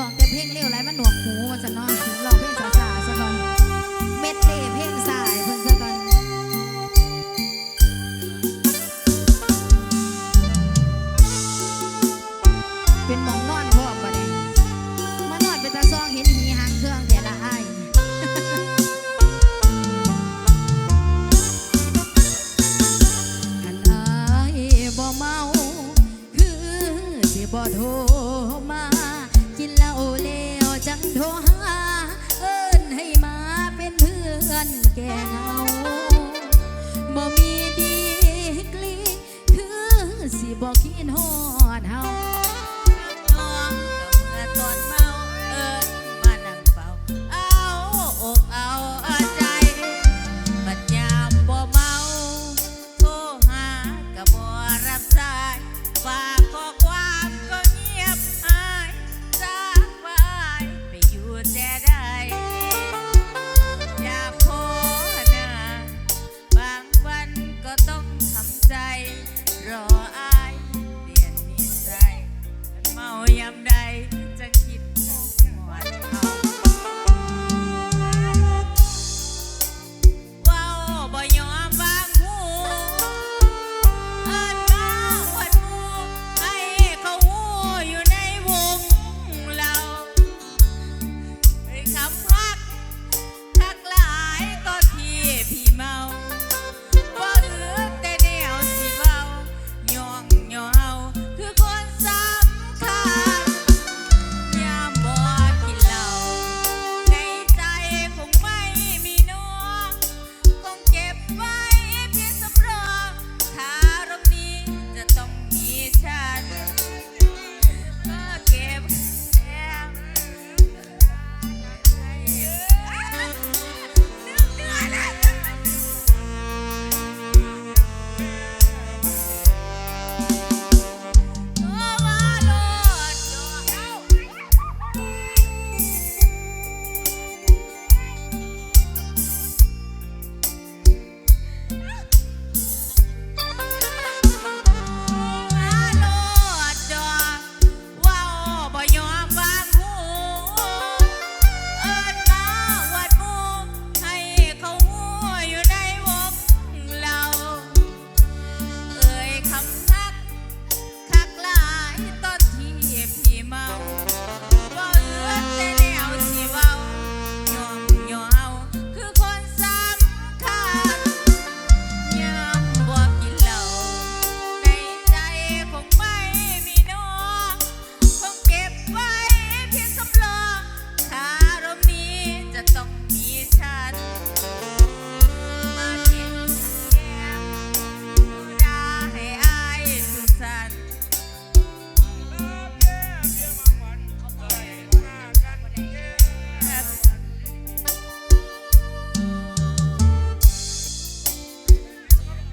ร้องแต่เพลงเร็วไรมันหนวกหูว่าจะนอนร้องเพลงสาสาซะก่อนเม็ดเล่เพลงสายเพิ่นซะก่อนเป็นหมองนอนพร้อมบ่ได้มานอนเป็นตาซองเห็นหีหางเครื่องแต่ละอ้ายคันอายบ่เมาคือสิบ่โทร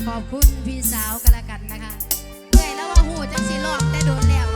ขอบคุณพี่สาวกันละกันนะคะเหนื่อยแล้วว่าหูจะงสิลอกแต่โดนแล้ว